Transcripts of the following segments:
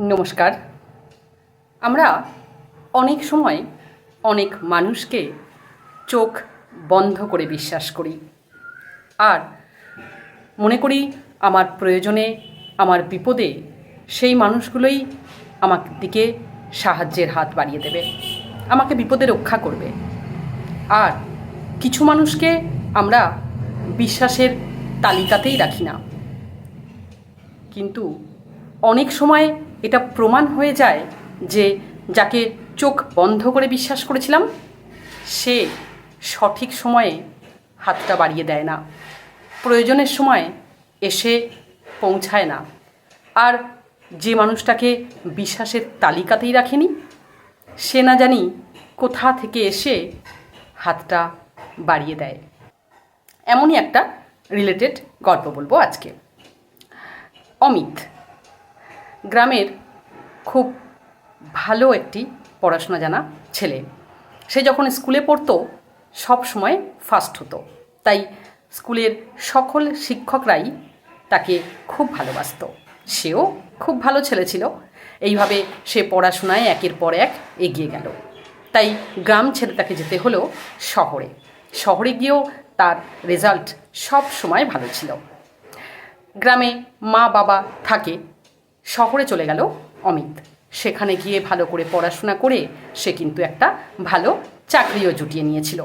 নমস্কার। আমরা অনেক সময় অনেক মানুষকে চোখ বন্ধ করে বিশ্বাস করি। আর মনে করি আমার প্রয়োজনে, আমার বিপদে সেই মানুষগুলোই আমার দিকে সাহায্যের হাত বাড়িয়ে দেবে, আমাকে বিপদে রক্ষা করবে। আর কিছু মানুষকে আমরা বিশ্বাসের তালিকাতেই রাখি না। কিন্তু অনেক সময় এটা প্রমাণ হয়ে যায় যে যাকে চোখ বন্ধ করে বিশ্বাস করেছিলাম, সে সঠিক সময়ে হাতটা বাড়িয়ে দেয় না। প্রয়োজনের সময় এসে পৌঁছায় না। আর যে মানুষটাকে বিশ্বাসের তালিকাতেই রাখেনি, সে না জানি কোথা থেকে এসে হাতটা বাড়িয়ে দেয়। এমনই একটা রিলেটেড গল্প বলব আজকে। অমিত। গ্রামের খুব ভালো একটি পড়াশোনা জানা ছেলে। সে যখন স্কুলে পড়তো, সব সময় ফার্স্ট হতো। তাই স্কুলের সকল শিক্ষকরাই তাকে খুব ভালোবাসতো। সেও খুব ভালো ছেলে ছিল। এইভাবে সে পড়াশোনায় একের পর এক এগিয়ে গেল। তাই গ্রাম ছেড়ে তাকে যেতে হলো শহরে। শহরে গিয়েও তার রেজাল্ট সব সময় ভালো ছিল। গ্রামে মা বাবা থাকে শহরে চলে গেল অমিত। সেখানে গিয়ে ভালো করে পড়াশোনা করে সে কিন্তু একটা ভালো চাকরিও জুটিয়ে নিয়েছিল।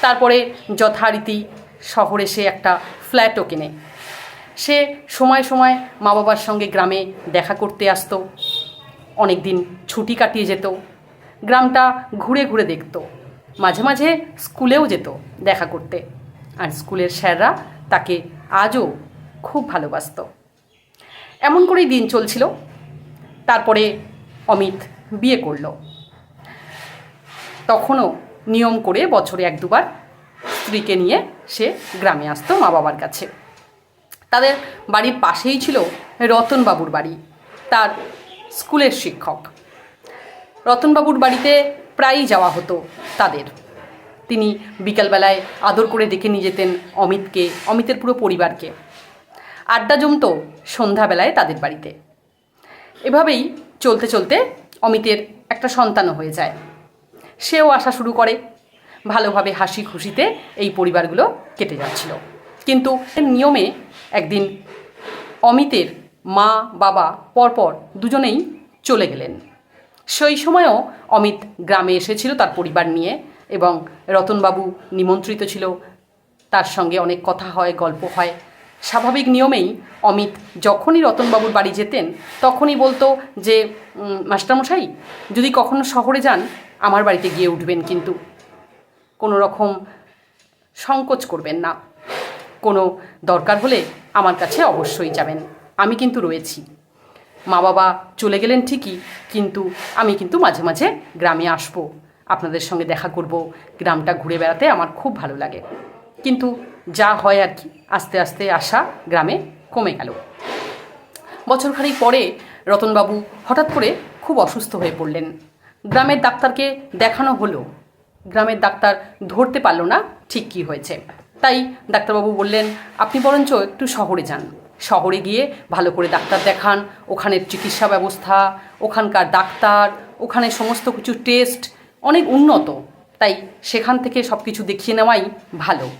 তারপরে যথারীতি শহরে সে একটা ফ্ল্যাটও কেনে। সে সময় সময় মা বাবার সঙ্গে গ্রামে দেখা করতে আসতো। অনেক দিন ছুটি কাটিয়ে যেত। গ্রামটা ঘুরে ঘুরে দেখত। মাঝে মাঝে স্কুলেও যেত দেখা করতে। আর স্কুলের স্যাররা তাকে আজও খুব ভালোবাসত। এমন করেই দিন চলছিল। তারপরে অমিত বিয়ে করল। তখনও নিয়ম করে বছরে এক দুবার স্ত্রীকে নিয়ে সে গ্রামে আসতো মা বাবার কাছে। তাদের বাড়ির পাশেই ছিল রতনবাবুর বাড়ি, তার স্কুলের শিক্ষক। রতনবাবুর বাড়িতে প্রায়ই যাওয়া হতো তাদের। তিনি বিকালবেলায় আদর করে ডেকে নিয়ে যেতেন অমিতকে, অমিতের পুরো পরিবারকে। আড্ডা জমতো সন্ধ্যাবেলায় তাদের বাড়িতে। এভাবেই চলতে চলতে অমিতের একটা সন্তানও হয়ে যায়। সেও আসা শুরু করে। ভালোভাবে হাসি খুশিতে এই পরিবারগুলো কেটে যাচ্ছিল। কিন্তু নিয়মে একদিন অমিতের মা, বাবা পরপর দুজনেই চলে গেলেন। সেই সময়ও অমিত গ্রামে এসেছিল তার পরিবার নিয়ে এবং রতনবাবু নিমন্ত্রিত ছিল। তার সঙ্গে অনেক কথা হয়, গল্প হয়। স্বাভাবিক নিয়মেই অমিত যখনই রতনবাবুর বাড়ি যেতেন, তখনই বলতো যে মাস্টারমশাই, যদি কখনো শহরে যান, আমার বাড়িতে গিয়ে উঠবেন কিন্তু। কোনো রকম সংকোচ করবেন না। কোনো দরকার হলে আমার কাছে অবশ্যই যাবেন। আমি কিন্তু রয়েছি। মা বাবা চলে গেলেন ঠিকই, কিন্তু আমি কিন্তু মাঝে মাঝে গ্রামে আসব। আপনাদের সঙ্গে দেখা করব। গ্রামটা ঘুরে বেড়াতে আমার খুব ভালো লাগে। কিন্তু যা হয় আর কি, আস্তে আস্তে আসা গ্রামে কমে গেল। বছরখানেক পরে রতনবাবু হঠাৎ করে খুব অসুস্থ হয়ে পড়লেন। গ্রামের ডাক্তারকে দেখানো হলো। গ্রামের ডাক্তার ধরতে পারল না ঠিক কী হয়েছে। তাই ডাক্তারবাবু বললেন, আপনি বরঞ্চ একটু শহরে যান। শহরে গিয়ে ভালো করে ডাক্তার দেখান ওখানের চিকিৎসা ব্যবস্থা, ওখানকার ডাক্তার, ওখানে সমস্ত কিছু টেস্ট, অনেক উন্নত। তাই সেখান থেকে সব কিছু দেখিয়ে নেওয়াই ভালো।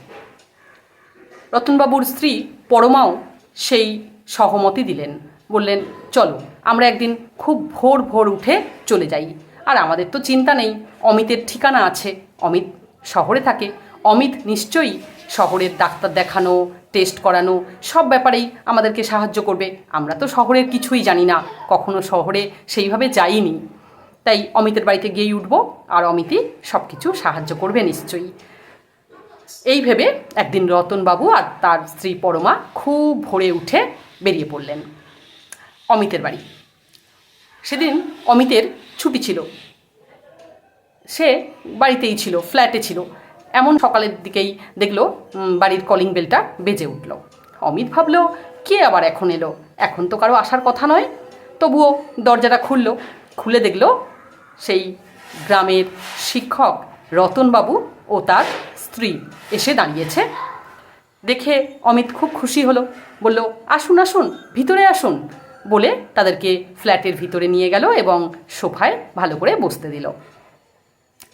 রতনবাবুর স্ত্রী পরমাও সেই সহমতি দিলেন। বললেন, চলো, আমরা একদিন খুব ভোর ভোর উঠে চলে যাই। আর আমাদের তো চিন্তা নেই, অমিতের ঠিকানা আছে। অমিত শহরে থাকে। অমিত নিশ্চয়ই শহরের ডাক্তার দেখানো, টেস্ট করানো, সব ব্যাপারেই আমাদেরকে সাহায্য করবে। আমরা তো শহরের কিছুই জানি না, কখনো শহরে সেইভাবে যাইনি। তাই অমিতের বাড়িতে গিয়েই উঠবো, আর অমিতই সব কিছু সাহায্য করবে নিশ্চয়ই। এই ভেবে একদিন রতনবাবু আর তার স্ত্রী পরমা খুব ভোরে উঠে বেরিয়ে পড়লেন অমিতের বাড়ি। সেদিন অমিতের ছুটি ছিল। সে বাড়িতেই ছিল, ফ্ল্যাটে ছিল। এমন সকালের দিকেই দেখল বাড়ির কলিং বেলটা বেজে উঠল। অমিত ভাবলো, কে আবার এখন এলো? এখন তো কারও আসার কথা নয়। তবুও দরজাটা খুলল। খুলে দেখল, সেই গ্রামের শিক্ষক রতনবাবু ও তার স্ত্রী এসে দাঁড়িয়েছে। দেখে অমিত খুব খুশি হলো। বলল, আসুন আসুন, ভিতরে আসুন। বলে তাদেরকে ফ্ল্যাটের ভিতরে নিয়ে গেল এবং সোফায় ভালো করে বসতে দিল।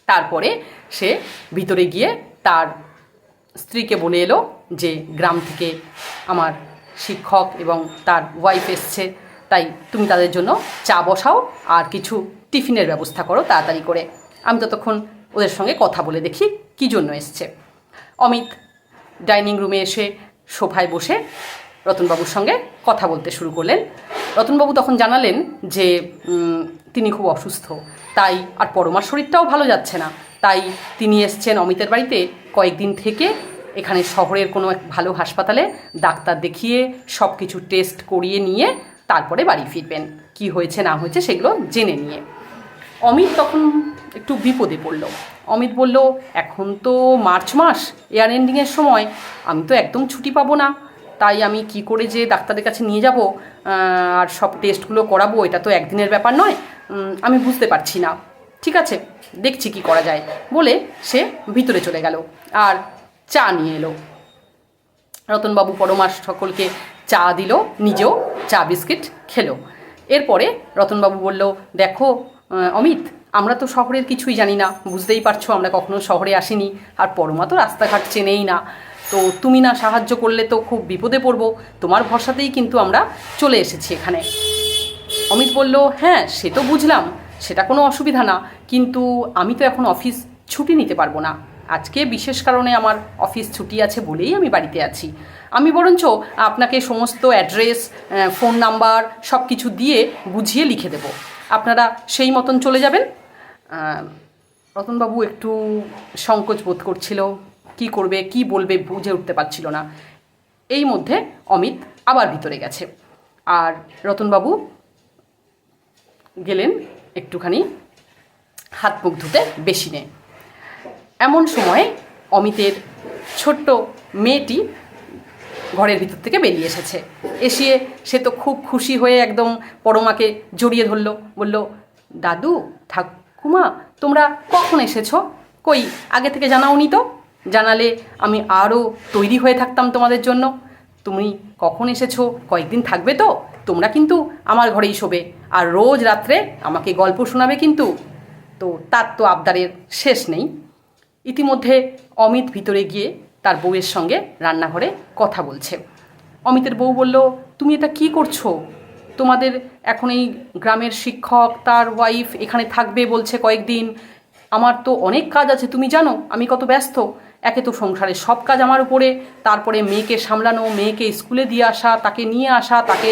তারপরে সে ভিতরে গিয়ে তার স্ত্রীকে বলে এলো যে, গ্রাম থেকে আমার শিক্ষক এবং তার ওয়াইফ এসছে। তাই তুমি তাদের জন্য চা বসাও আর কিছু টিফিনের ব্যবস্থা করো তাড়াতাড়ি করে। আমি ততক্ষণ ওদের সঙ্গে কথা বলে দেখি কী জন্য এসছে? অমিত, ডাইনিং রুমে এসে সোফায় বসে রতনবাবুর সঙ্গে কথা বলতে শুরু করলেন। রতনবাবু তখন জানালেন যে তিনি খুব অসুস্থ, তাই আর পরমার শরীরটাও ভালো যাচ্ছে না। তাই তিনি এসছেন অমিতের বাড়িতে কয়েকদিন থেকে। এখানে শহরের কোনো এক ভালো হাসপাতালে ডাক্তার দেখিয়ে সব কিছু টেস্ট করিয়ে নিয়ে তারপরে বাড়ি ফিরবেন। কি হয়েছে না হয়েছে সেগুলো জেনে নিয়ে। অমিত তখন একটু বিপদে পড়ল। অমিত বলল, এখন তো মার্চ মাস এয়ার এন্ডিংয়ের সময়, আমি তো একদম ছুটি পাবো না। তাই আমি কি করে যে ডাক্তারের কাছে নিয়ে যাব আর সব টেস্টগুলো করাবো, এটা তো একদিনের ব্যাপার নয়। আমি বুঝতে পারছি না। ঠিক আছে, দেখছি কি করা যায়। বলে সে ভিতরে চলে গেল আর চা নিয়ে এলো। রতনবাবু পরমার সকলকে চা দিল, নিজেও চা বিস্কিট খেলো। এরপরে রতনবাবু বলল, দেখো অমিত আমরা তো শহরের কিছুই জানি না, বুঝতেই পারছ আমরা কখনো শহরে আসিনি, আর পরমা তো রাস্তাঘাট চেনেই না। তো তুমি না সাহায্য করলে তো খুব বিপদে পড়ব, তোমার ভরসাতেই কিন্তু আমরা চলে এসেছি এখানে। অমিত বলল হ্যাঁ সে তো বুঝলাম, সেটা কোনো অসুবিধা না, কিন্তু আমি তো এখন অফিস ছুটি নিতে পারব না। আজকে বিশেষ কারণে আমার অফিস ছুটি আছে বলেই আমি বাড়িতে আছি। আমি বরঞ্চ আপনাকে সমস্ত অ্যাড্রেস ফোন নাম্বার সব কিছু দিয়ে বুঝিয়ে লিখে দেব। আপনারা সেই মতন চলে যাবেন রতনবাবু একটু সংকোচ বোধ করছিল। কি করবে, কি বলবে বুঝে উঠতে পারছিল না। এই মধ্যে অমিত আবার ভিতরে গেছে। আর রতনবাবু গেলেন একটুখানি হাত মুখ ধুতে বেশি বেশিনে। এমন সময়ে অমিতের ছোট্ট মেয়েটি ঘরের ভিতর থেকে বেরিয়ে এসেছে। এসে সে তো খুব খুশি হয়ে একদম পরমাকে জড়িয়ে ধরলো, বলল, দাদু ঠাকুমা, তোমরা কখন এসেছ? কই, আগে থেকে জানাওনি তো। জানালে আমি আরও তৈরি হয়ে থাকতাম তোমাদের জন্য। তুমি কখন এসেছ? কয়েকদিন থাকবে তো। তোমরা কিন্তু আমার ঘরেই শোবে। আর রোজ রাত্রে আমাকে গল্প শোনাবে কিন্তু। তো তার তো আবদারের শেষ নেই। ইতিমধ্যে অমিত ভিতরে গিয়ে তার বউয়ের সঙ্গে রান্নাঘরে কথা বলছে। অমিতের বউ বলল, তুমি এটা কি করছ? তোমাদের এখন এই গ্রামের শিক্ষক, তার ওয়াইফ এখানে থাকবে বলছে কয়েকদিন। আমার তো অনেক কাজ আছে, তুমি জানো, আমি কত ব্যস্ত। একে তো সংসারের সব কাজ আমার উপরে। তারপরে মেয়েকে সামলানো, মেয়েকে স্কুলে দিয়ে আসা, তাকে নিয়ে আসা, তাকে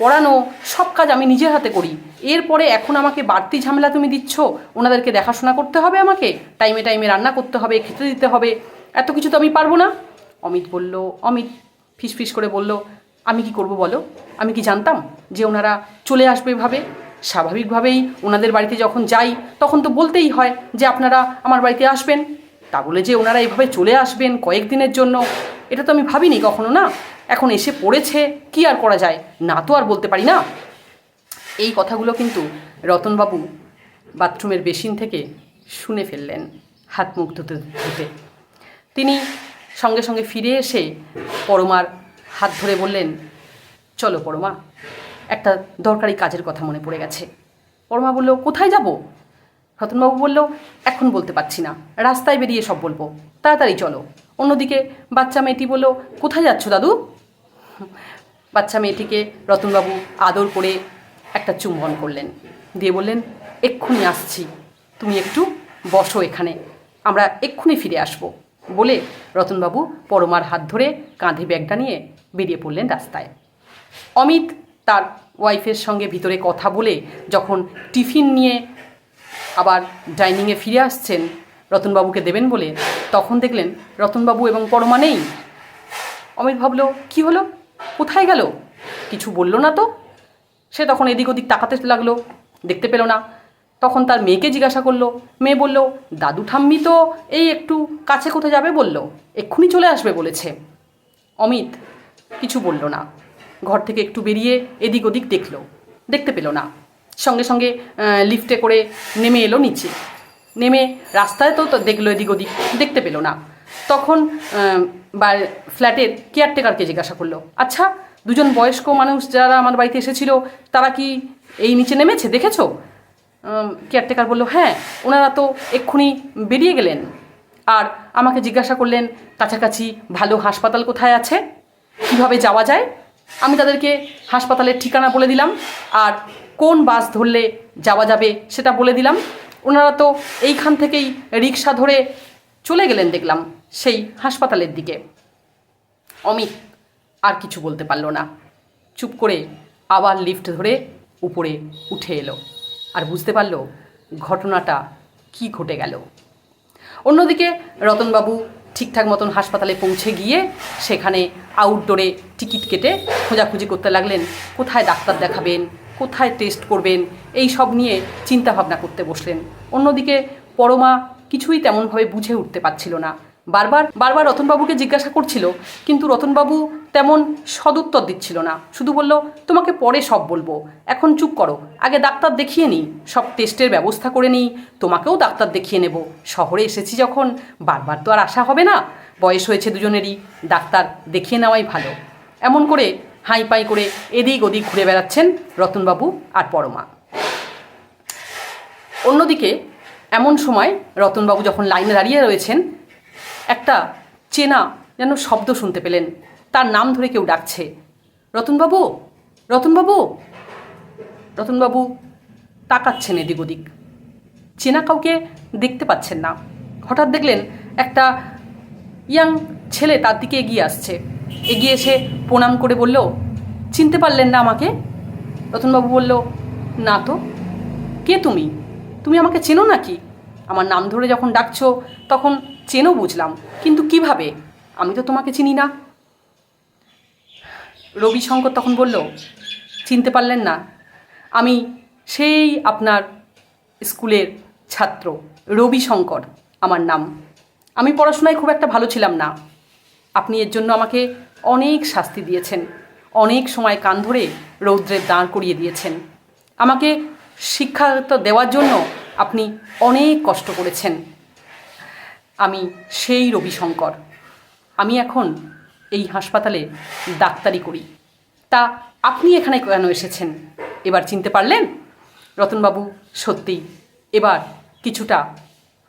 পড়ানো, সব কাজ আমি নিজের হাতে করি। এরপরে এখন আমাকে বাড়তি ঝামেলা তুমি দিচ্ছ, ওনাদেরকে দেখাশোনা করতে হবে আমাকে, টাইমে টাইমে রান্না করতে হবে, খেতে দিতে হবে। এত কিছু তো আমি পারব না। অমিত বলল, অমিত ফিসফিস করে বলল আমি কি করব বলো? আমি কি জানতাম যে ওনারা চলে আসবে এভাবে? স্বাভাবিকভাবেই ওনাদের বাড়িতে যখন যাই, তখন তো বলতেই হয় যে আপনারা আমার বাড়িতে আসবেন। তা বলে যে ওনারা এভাবে চলে আসবেন কয়েকদিনের জন্য, এটা তো আমি ভাবিনি কখনো না। এখন এসে পড়েছে, কি আর করা যায়? না তো আর বলতে পারি না। এই কথাগুলো কিন্তু রতনবাবু বাথরুমের বেসিন থেকে শুনে ফেললেন, হাত মুখ ধুতে ধুতে। তিনি সঙ্গে সঙ্গে ফিরে এসে পরমার হাত ধরে বললেন, চলো পরমা, একটা দরকারি কাজের কথা মনে পড়ে গেছে। পরমা বলল, কোথায় যাব? রতনবাবু বলল, এখন বলতে পারছি না, রাস্তায় বেরিয়ে সব বলব। তাড়াতাড়ি চলো। অন্যদিকে বাচ্চা মেয়েটি বলল, কোথায় যাচ্ছ দাদু? বাচ্চা মেয়েটিকে রতনবাবু আদর করে একটা চুম্বন করলেন। দিয়ে বললেন, এক্ষুনি আসছি, তুমি একটু বসো এখানে, আমরা এক্ষুনি ফিরে আসব। বলে রতনবাবু পরমার হাত ধরে কাঁধে ব্যাগটা নিয়ে বেরিয়ে পড়লেন রাস্তায়। অমিত তার ওয়াইফের সঙ্গে ভিতরে কথা বলে যখন টিফিন নিয়ে আবার ডাইনিংয়ে ফিরে আসছেন রতনবাবুকে দেবেন বলে তখন দেখলেন রতনবাবু এবং পরমা নেই। অমিত ভাবলো, কি হলো? কোথায় গেল? কিছু বলল না তো? সে তখন এদিক ওদিক তাকাতে লাগল, দেখতে পেল না। তখন তার মেয়েকে জিজ্ঞাসা করল। মেয়ে বলল, দাদু ঠাম্মি তো এই একটু কাছে কোথায় যাবে? বলল, এক্ষুনি চলে আসবে, বলেছে। অমিত কিছু বলল না। ঘর থেকে একটু বেরিয়ে এদিক ওদিক দেখল। দেখতে পেল না। সঙ্গে সঙ্গে লিফটে করে নেমে এলো নিচে। নেমে রাস্তায় তো দেখল এদিক ওদিক। দেখতে পেল না। তখন বা, ফ্ল্যাটের কেয়ারটেকারকে জিজ্ঞাসা করল আচ্ছা দুজন বয়স্ক মানুষ যারা আমার বাড়িতে এসেছিল, তারা কি এই নিচে নেমেছে? দেখেছ? কেয়ারটেকার বলল হ্যাঁ ওনারা তো এক্ষুনি বেরিয়ে গেলেন। আর আমাকে জিজ্ঞাসা করলেন, কাছাকাছি ভালো হাসপাতাল কোথায় আছে? কীভাবে যাওয়া যায়? আমি তাদেরকে হাসপাতালের ঠিকানা বলে দিলাম, আর কোন বাস ধরলে যাওয়া যাবে সেটা বলে দিলাম। ওনারা তো এইখান থেকেই রিক্সা ধরে চলে গেলেন দেখলাম, সেই হাসপাতালের দিকে। অমিত আর কিছু বলতে পারল না। চুপ করে আবার লিফট ধরে উপরে উঠে এলো। আর বুঝতে পারল ঘটনাটা কি ঘটে গেল। অন্যদিকে রতনবাবু ঠিকঠাক মতন হাসপাতালে পৌঁছে গিয়ে সেখানে আউটডোরে টিকিট কেটে খোঁজাখুঁজি করতে লাগলেন। কোথায় ডাক্তার দেখাবেন, কোথায় টেস্ট করবেন, এই সব নিয়ে চিন্তা ভাবনা করতে বসলেন। অন্যদিকে পরমা কিছুই তেমনভাবে বুঝে উঠতে পারছিল না। বারবার বারবার রতনবাবুকে জিজ্ঞাসা করছিল, কিন্তু রতনবাবু তেমন সদুত্তর দিচ্ছিল না। শুধু বলল, তোমাকে পরে সব বলব। এখন চুপ করো। আগে ডাক্তার দেখিয়ে নিই। সব টেস্টের ব্যবস্থা করে নিই। তোমাকেও ডাক্তার দেখিয়ে নেব। শহরে এসেছি যখন, বারবার তো আর আসা হবে না। বয়স হয়েছে দুজনেরই। ডাক্তার দেখিয়ে নেওয়াই ভালো। এমন করে হাই পাই করে এদিক ওদিক ঘুরে বেড়াচ্ছেন রতনবাবু আর পরমা। অন্যদিকে এমন সময় রতনবাবু যখন লাইনে দাঁড়িয়ে রয়েছেন একটা চেনা যেন শব্দ শুনতে পেলেন। তার নাম ধরে কেউ ডাকছে। রতনবাবু? রতনবাবু? রতনবাবু তাকাচ্ছেন এদিক ওদিক। চেনা কাউকে দেখতে পাচ্ছেন না। হঠাৎ দেখলেন একটা ইয়াং ছেলে তার দিকে এগিয়ে আসছে। এগিয়ে এসে প্রণাম করে বলল, চিনতে পারলেন না আমাকে? রতনবাবু বলল, না তো। কে তুমি? তুমি আমাকে চেনো নাকি? আমার নাম ধরে যখন ডাকছো, তখন চেনো বুঝলাম, কিন্তু কীভাবে? আমি তো তোমাকে চিনি না। রবিশঙ্কর তখন বলল, চিনতে পারলেন না। আমি সেই আপনার স্কুলের ছাত্র, রবিশঙ্কর, আমার নাম। আমি পড়াশোনায় খুব একটা ভালো ছিলাম না। আপনি এর জন্য আমাকে অনেক শাস্তি দিয়েছেন, অনেক সময় কান ধরে রৌদ্রের দাঁড় করিয়ে দিয়েছেন। আমাকে শিক্ষা দেওয়ার জন্য আপনি অনেক কষ্ট করেছেন। আমি সেই রবিশঙ্কর। আমি এখন এই হাসপাতালে ডাক্তারি করি। তা আপনি এখানে কেন এসেছেন? এবার চিনতে পারলেন? রতনবাবু সত্যি এবার কিছুটা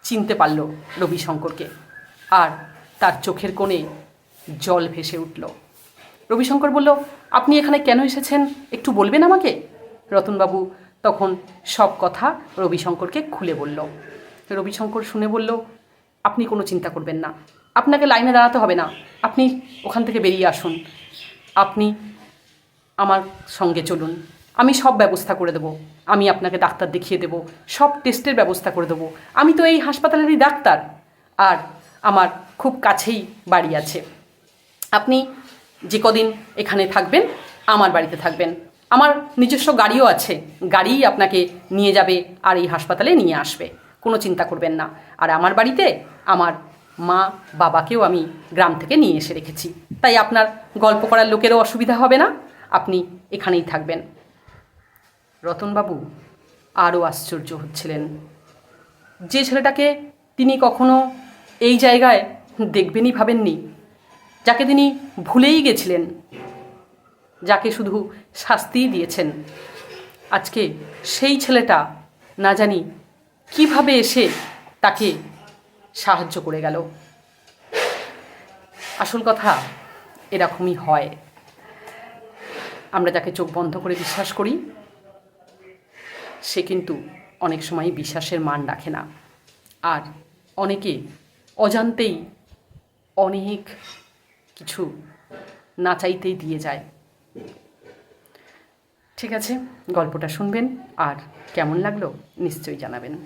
চিনতে পারল রবিশঙ্করকে। আর তার চোখের কোণে জল ভেসে উঠল। রবিশঙ্কর বলল, আপনি এখানে কেন এসেছেন? একটু বলবেন আমাকে? রতনবাবু তখন সব কথা রবিশঙ্করকে খুলে বলল। রবিশঙ্কর শুনে বলল আপনি কোনো চিন্তা করবেন না। আপনাকে লাইনে দাঁড়াতে হবে না। আপনি ওখান থেকে বেরিয়ে আসুন। আপনি আমার সঙ্গে চলুন। আমি সব ব্যবস্থা করে দেবো। আমি আপনাকে ডাক্তার দেখিয়ে দেবো। সব টেস্টের ব্যবস্থা করে দেবো। আমি তো এই হাসপাতালেরই ডাক্তার। আর আমার খুব কাছেই বাড়ি আছে। আপনি যে কদিন এখানে থাকবেন, আমার বাড়িতে থাকবেন। আমার নিজস্ব গাড়িও আছে। গাড়িই আপনাকে নিয়ে যাবে আর এই হাসপাতালে নিয়ে আসবে। কোনো চিন্তা করবেন না। আর আমার বাড়িতে আমার মা বাবাকেও আমি গ্রাম থেকে নিয়ে এসে রেখেছি। তাই আপনার গল্প করার লোকেরও অসুবিধা হবে না। আপনি এখানেই থাকবেন। রতনবাবু আরও আশ্চর্য হচ্ছিলেন। যে ছেলেটাকে তিনি কখনো এই জায়গায় দেখবেনই ভাবেননি, যাকে তিনি ভুলেই গেছিলেন, যাকে শুধু শাস্তিই দিয়েছেন। আজকে সেই ছেলেটা না জানি কীভাবে এসে তাকে সাহায্য করে গেল? আসল কথা এরকমই হয়। আমরা যাকে চোখ বন্ধ করে বিশ্বাস করি, সে কিন্তু অনেক সময় বিশ্বাসের মান রাখে না। আর অনেকে অজান্তেই অনেক কিছু না চাইতেই দিয়ে যায়। ঠিক আছে, গল্পটা শুনবেন আর কেমন লাগল নিশ্চয়ই জানাবেন।